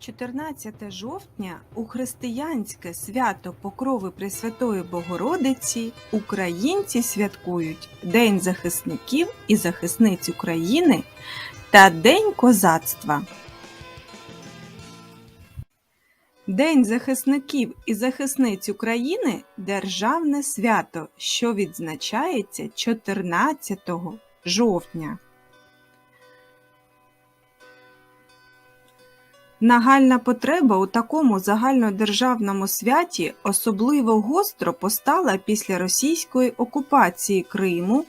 14 жовтня у християнське свято Покрови Пресвятої Богородиці українці святкують День захисників і захисниць України та День козацтва. День захисників і захисниць України державне свято, що відзначається 14 жовтня. Нагальна потреба у такому загальнодержавному святі особливо гостро постала після російської окупації Криму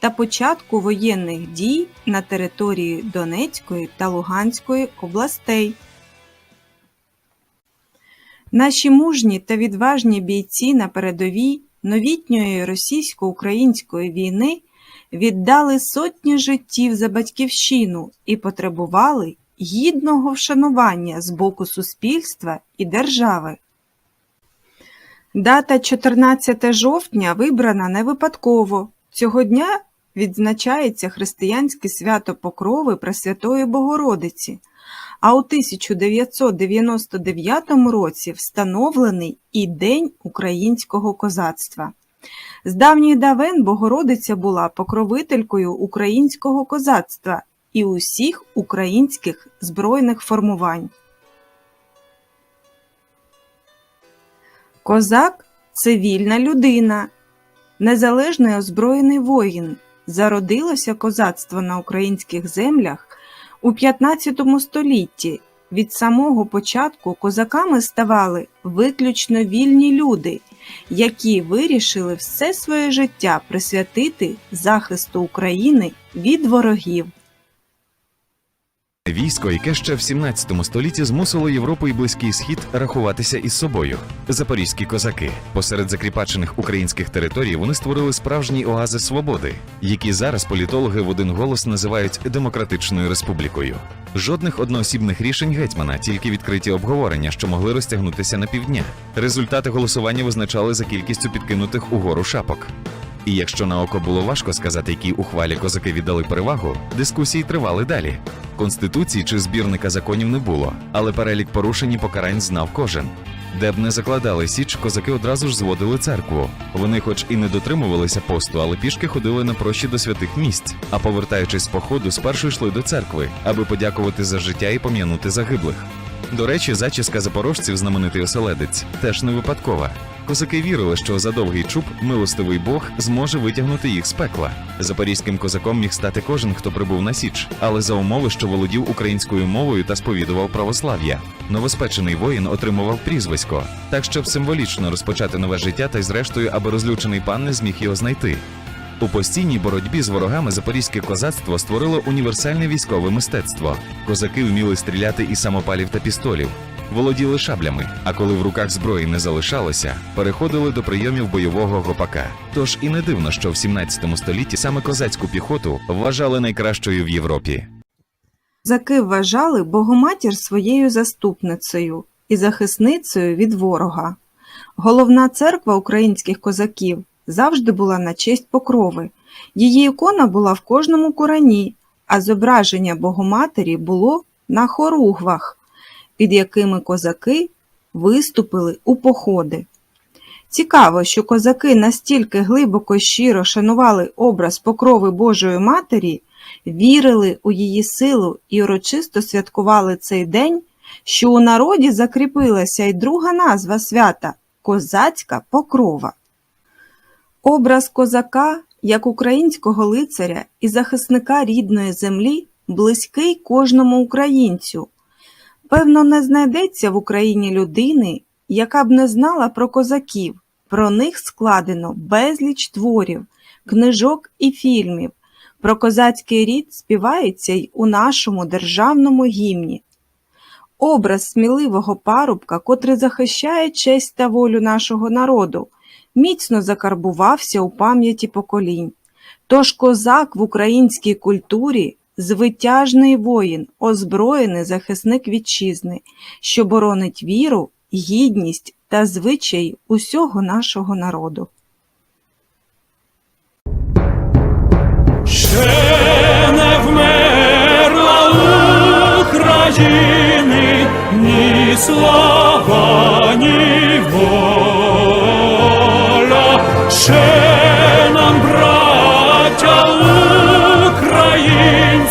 та початку воєнних дій на території Донецької та Луганської областей. Наші мужні та відважні бійці на передовій новітньої російсько-української війни віддали сотні життів за батьківщину і потребували гідного вшанування з боку суспільства і держави. Дата 14 жовтня вибрана не випадково. Цього дня відзначається християнське свято Покрови Пресвятої Богородиці, а у 1999 році встановлений і День українського козацтва. З давніх давен Богородиця була покровителькою українського козацтва і усіх українських збройних формувань. Козак це вільна людина, незалежний озброєний воїн. Зародилося козацтво на українських землях у 15 столітті. Від самого початку козаками ставали виключно вільні люди, які вирішили все своє життя присвятити захисту України від ворогів. Військо, яке ще в 17 столітті змусило Європу і Близький Схід рахуватися із собою. Запорізькі козаки. Посеред закріпачених українських територій вони створили справжні оази свободи, які зараз політологи в один голос називають демократичною республікою. Жодних одноосібних рішень гетьмана, тільки відкриті обговорення, що могли розтягнутися на півдня. Результати голосування визначали за кількістю підкинутих угору шапок. І якщо на око було важко сказати, якій ухвалі козаки віддали перевагу, дискусії тривали далі. Конституції чи збірника законів не було, але перелік порушень і покарань знав кожен. Де б не закладали січ, козаки одразу ж зводили церкву. Вони, хоч і не дотримувалися посту, але пішки ходили на прощі до святих місць. А повертаючись з походу, спершу йшли до церкви, аби подякувати за життя і пом'янути загиблих. До речі, зачіска запорожців, знаменитий оселедець, теж не випадкова. Козаки вірили, що за довгий чуб милостивий Бог зможе витягнути їх з пекла. Запорізьким козаком міг стати кожен, хто прибув на січ, але за умови, що володів українською мовою та сповідував православ'я. Новоспечений воїн отримував прізвисько, так щоб символічно розпочати нове життя, та й зрештою, аби розлючений пан не зміг його знайти. У постійній боротьбі з ворогами запорізьке козацтво створило універсальне військове мистецтво. Козаки вміли стріляти із самопалів та пістолів, володіли шаблями, а коли в руках зброї не залишалося, переходили до прийомів бойового гопака. Тож і не дивно, що в 17 столітті саме козацьку піхоту вважали найкращою в Європі. Козаки вважали Богоматір своєю заступницею і захисницею від ворога. Головна церква українських козаків завжди була на честь покрови. Її ікона була в кожному курані, а зображення Богоматері було на хоругвах, під якими козаки виступили у походи. Цікаво, що козаки настільки глибоко й щиро шанували образ покрови Божої Матері, вірили у її силу і урочисто святкували цей день, що у народі закріпилася й друга назва свята козацька покрова. Образ козака, як українського лицаря і захисника рідної землі, близький кожному українцю. Певно, не знайдеться в Україні людини, яка б не знала про козаків. Про них складено безліч творів, книжок і фільмів. Про козацький рід співається й у нашому державному гімні. Образ сміливого парубка, котрий захищає честь та волю нашого народу, міцно закарбувався у пам'яті поколінь. Тож козак в українській культурі звитяжний воїн, озброєний захисник вітчизни, що боронить віру, гідність та звичаї усього нашого народу. Ще не вмерла України ні слава,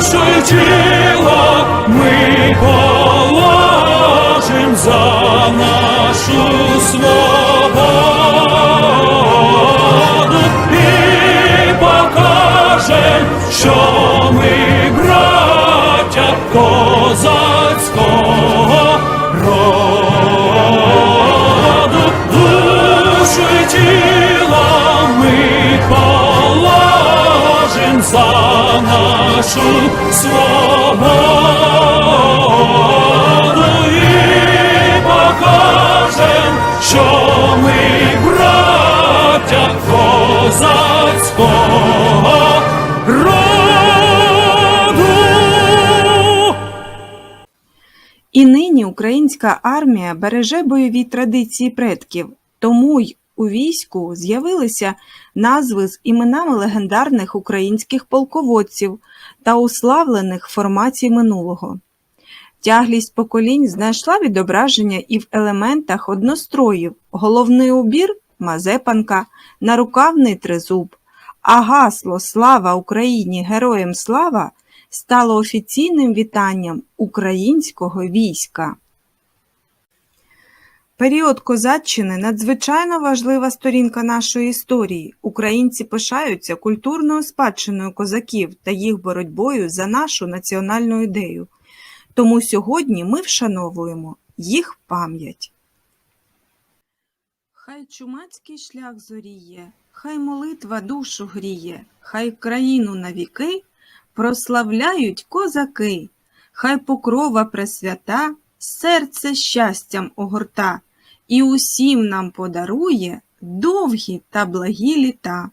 душу й тіло ми положим за нашу свободу нашу свободу і покажем, що ми браття козацького роду. І нині українська армія береже бойові традиції предків, тому й у війську з'явилися назви з іменами легендарних українських полководців та уславлених формацій минулого. Тяглість поколінь знайшла відображення і в елементах одностроїв, головний убір мазепанка, нарукавний тризуб, а гасло Слава Україні! Героям слава стало офіційним вітанням українського війська. Період козаччини надзвичайно важлива сторінка нашої історії. Українці пишаються культурною спадщиною козаків та їх боротьбою за нашу національну ідею. Тому сьогодні ми вшановуємо їх пам'ять. Хай чумацький шлях зоріє, хай молитва душу гріє, хай країну навіки прославляють козаки, хай покрова пресвята серце щастям огорта і усім нам подарує довгі та благі літа.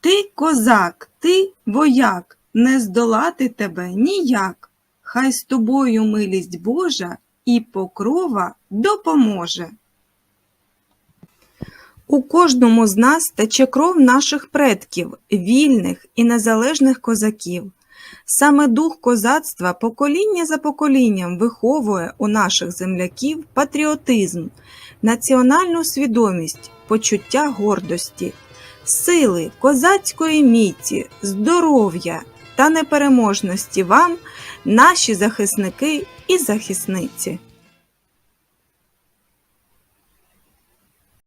Ти козак, ти вояк, не здолати тебе ніяк. Хай з тобою милість Божа і покрова допоможе. У кожному з нас тече кров наших предків, вільних і незалежних козаків. Саме дух козацтва покоління за поколінням виховує у наших земляків патріотизм, національну свідомість, почуття гордості, сили, козацької міці, здоров'я та непереможності вам, наші захисники і захисниці.